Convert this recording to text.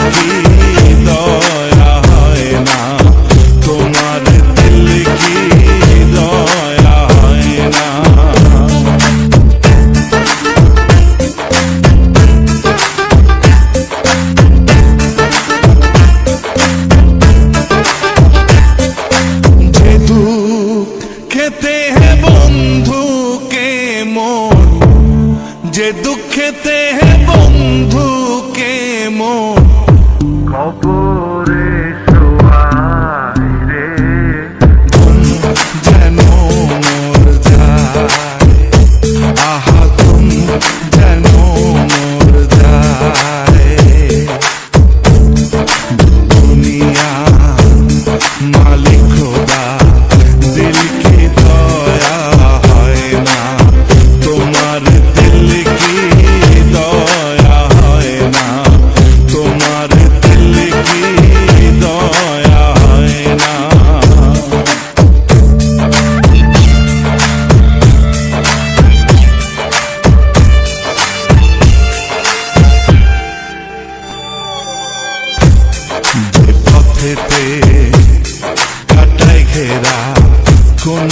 pedir কাঠেতে কাটায় ঘেরা কোন